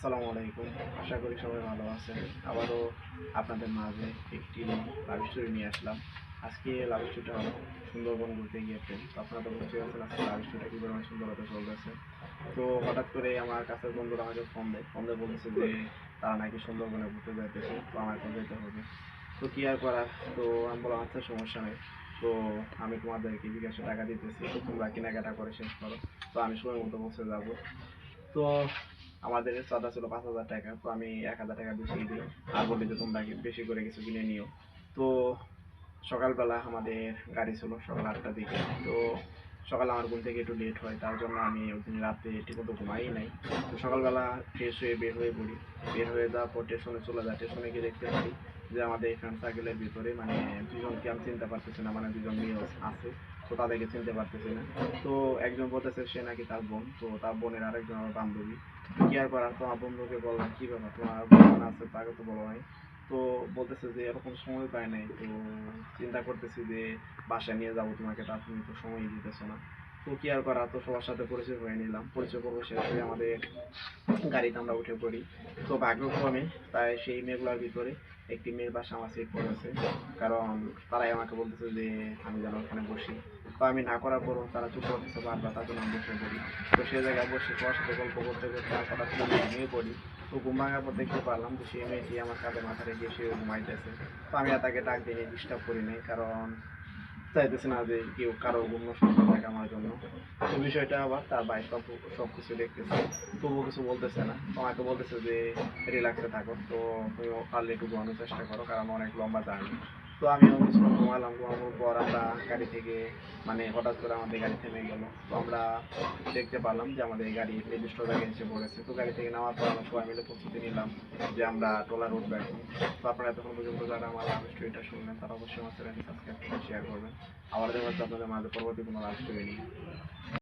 আসসালামু আলাইকুম। আশা করি সবাই ভালো আছেন। আবারও আপনাদের মাঝে একটি লাভ স্টোরি নিয়ে আসলাম। আজকে লাভ স্টোরিটা সুন্দরবন ঘুরতে গিয়েছে তো আপনারা তো বুঝতে পারছেন আজকে লাভ স্টোরিটা কী পরিমাণ সুন্দরতা চলতেছে। তো হঠাৎ করে আমার কাছের বন্ধুরা আমাকে ফোন দেয়। ফোন দিয়ে বলতেছে যে, তারা নাকি সুন্দরবনে ঘুরতে যাইতেছে, তো আমাকে যেতে হবে। তো কী আর করা তো আমি বললাম আচ্ছা সমস্যা নেই। তো আমি তোমাদেরকে বিকাশে টাকা দিতেছি। তো তোমরা কেনাকাটা করে শেষ করো। তো আমি সময় মতো পৌঁছে যাব। তো আমাদের চাঁদা ছিল পাঁচ হাজার টাকা, তো আমি এক হাজার টাকা বেশি দিই। আর বলি যে তোমরা বেশি করে কিছু কিনে নিও। তো সকালবেলা আমাদের গাড়ি ছিল সকাল আটটার দিকে। তো সকাল আমার ঘুম থেকে একটু লেট হয়, তার জন্য আমি ওই দিন রাতে ঠিকমতো ঘুমাই নাই। তো সকালবেলা ফ্রেশ হয়ে বের হয়ে পড়ি। বের হয়ে যাওয়ার পর স্টেশনে চলে যায় স্টেশনে গিয়ে দেখতে পারি যে আমাদের ফ্রেন্ড সার্কেলের ভিতরে মানে দুজনকে আমি চিনতে পারতেছি না মানে দুজন মেয়ে আছে, তো তাদেরকে চিনতে পারতেছি না। তো একজন বলতেছে সে নাকি তার বোন, তো তার বোনের আরেকজন আমার বান্ধবী। তো কি আর করার? তোমার বন্ধুকে বললাম কি ব্যাপার? তোমার বোন আছে তাকে তো বলো নাই। তো বলতেছে যে এরকম সময় পায় নাই, তো চিন্তা করতেছি যে বাসায় নিয়ে যাব তোমাকে, তা তুমি তো সময় দিতেছো না। তো কি আর করা? তো সবার সাথে পরিচয় হয়ে নিলাম। পরিচয় করব হয়ে আমাদের গাড়িতে আমরা উঠে পড়ি। তো ভাগ্যক্রমে তাই সেই মেয়েগুলোর ভিতরে একটি মেয়ের বাসা আমার সিট পড়েছে কারণ তারাই আমাকে বলতেছে যে আমি যেন ওখানে বসি। তো আমি না করার পরও তারা চুপ করতেছে বারবার, তার জন্য আমি বসে পড়ি। তো সেই জায়গায় বসে সবার সাথে গল্প করতে করতে করে ঘুমিয়ে পড়ি। তো ঘুম ভাঙার পর দেখতে পারলাম যে সেই মেয়েটি আমার কাঁধে মাথা রেখে সে ঘুমাইতেছে। তো আমি আর তাকে ডাক দিয়ে ডিস্টার্ব করি নাই, কারণ চাইতেছি না যে কেউ কারও অন্য নষ্ট থাকে আমার জন্য। তো বিষয়টা আবার তার বাইক সব কিছু দেখতেছে। তবুও কিছু বলতেছে না। তোমাকে বলতেছে যে রিল্যাক্সে থাকো। তো তুমি পারলে একটু ঘুমানোর চেষ্টা করো, কারণ অনেক লম্বা জার্নি তো আমি কিছুক্ষণ ঘুমালাম, ঘুমানোর পর আমরা গাড়ি থেকে মানে হঠাৎ করে আমাদের গাড়ি থেমে গেল। তো আমরা দেখতে পারলাম যে আমাদের গাড়ি নির্দিষ্ট জায়গায় এসে পড়েছে। তো গাড়ি থেকে নামার পর আমরা সবাই মিলে প্রস্তুতি নিলাম যে আমরা ট্রলার উঠবো এখন তো আপনারা এতক্ষণ পর্যন্ত যারা আমার লাভ স্টোরিটা শুনলেন, তারা অবশ্যই আমার চ্যানেলটি সাবস্ক্রাইব করে শেয়ার করবেন। আবার দেখা হচ্ছে আপনাদের মাঝে পরবর্তী কোনো লাভ স্টোরি নিয়ে।